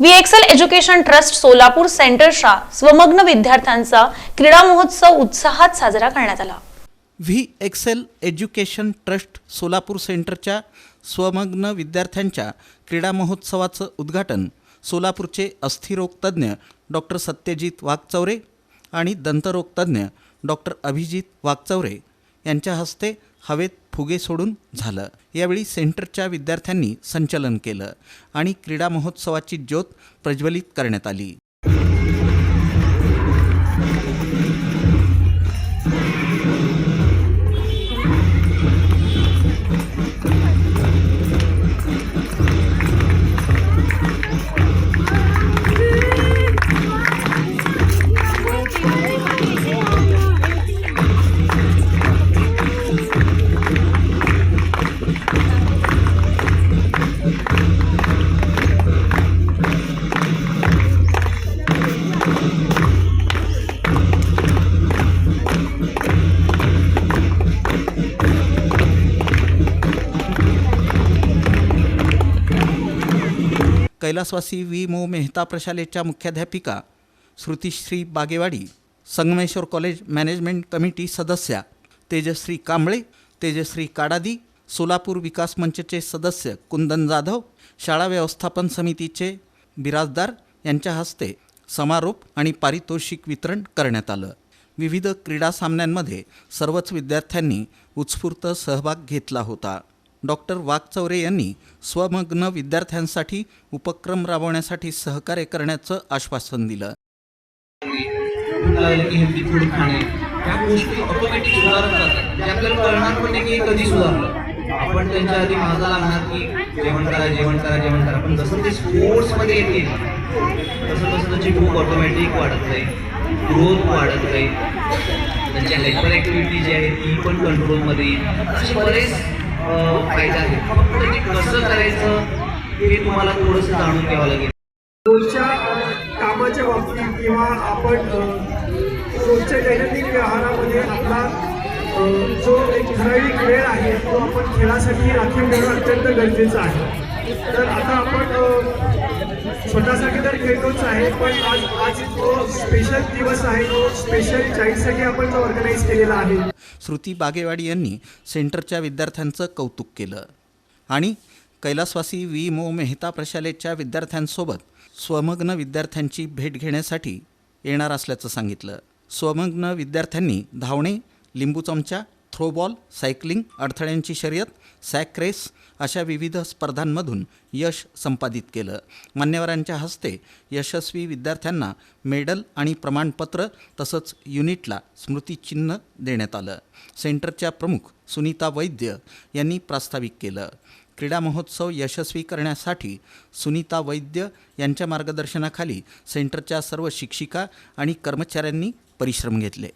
V Excel education trust Solapur सेंटरच्या स्वमग्न विद्यार्थ्यांचा क्रीडा महोत्सव उत्साहात साजरा करण्यात आला. V Excel education trust Solapur सेंटरच्या स्वमग्न विद्यार्थ्यांच्या क्रीडा महोत्सवाचं उद्घाटन सोलापूरचे अस्थिरोगतज्ञ डॉक्टर सत्यजित वाघचौरे आणि दंतरोगतज्ञ डॉक्टर अभिजित वाघचौरे यांच्या हस्ते हवेत फुगे सोडून झालं. यावेळी सेंटरच्या विद्यार्थ्यांनी संचलन केलं आणि क्रीडा महोत्सवाची ज्योत प्रज्वलित करण्यात आली. कैलासवासी वी मो मेहता प्रशालेच्या मुख्याध्यापिका Shrutishri Bagewadi Sangameshwar college management committee सदस्या तेजश्री कांबळे तेजश्री काडादी सोलापूर विकास मंचचे सदस्य कुंदन जाधव शाळा व्यवस्थापन समितीचे बिराजदार यांच्या हस्ते समारोप आणि पारितोषिक वितरण करण्यात आलं. विविध क्रीडा सामन्यांमध्ये सर्वच विद्यार्थ्यांनी उत्स्फूर्त सहभाग घेतला होता. डॉक्टर वाघचौरे यांनी स्वमग्न विद्यार्थ्यांसाठी उपक्रम राबवण्यासाठी सहकार्य करण्याचं आश्वासन दिलं. म्हणजे आपण त्यांच्या आधी माझा लागणार की जेवण करा जेवण करा जेवण करा. पण जसं ते स्पोर्ट्समध्ये येते तसं तसं त्याची भूक ऑटोमॅटिक वाढत जाईल. ग्रोथ वाढत जाईल. त्यांच्या हायपर ॲक्टिव्हिटी जी आहे ती पण कंट्रोलमध्ये येईल. असे बरेच ते कसं करायचं हे तुम्हाला थोडंसं जाणून घ्यावं लागेल रोजच्या कामाच्या बाबतीत किंवा आपण रोजच्या दैनंदिन व्यवहारामध्ये आपला जो एक ठराविक वेळ आहे तो आपण खेळासाठी राखीव ठेवणं अत्यंत गरजेचं आहे. तर आता आपण स्वतःसाठी तर खेळतोच आहे पण आज आज तो स्पेशल दिवस आहे तो स्पेशल चाईल्डसाठी आपण तो ऑर्गनाईज केलेला आहे. श्रुती बागेवाडी यांनी सेंटरच्या विद्यार्थ्यांचं कौतुक केलं. आणि कैलासवासी वी. मो. मेहता प्रशालेच्या विद्यार्थ्यांसोबत स्वमग्न विद्यार्थ्यांची भेट घेण्यासाठी येणार असल्याचं सांगितलं. स्वमग्न विद्यार्थ्यांनी धावणे लिंबू चमचा थ्रोबॉल सायकलिंग अडथळ्यांची शर्यत सॅक रेस अशा विविध स्पर्धांमधून यश संपादित केलं. मान्यवरांच्या हस्ते यशस्वी विद्यार्थ्यांना मेडल आणि प्रमाणपत्र तसंच युनिटला स्मृतिचिन्ह देण्यात आलं. सेंटरच्या प्रमुख सुनीता वैद्य यांनी प्रास्ताविक केलं. क्रीडा महोत्सव यशस्वी करण्यासाठी सुनीता वैद्य यांच्या मार्गदर्शनाखाली सेंटरच्या सर्व शिक्षिका आणि कर्मचाऱ्यांनी परिश्रम घेतले.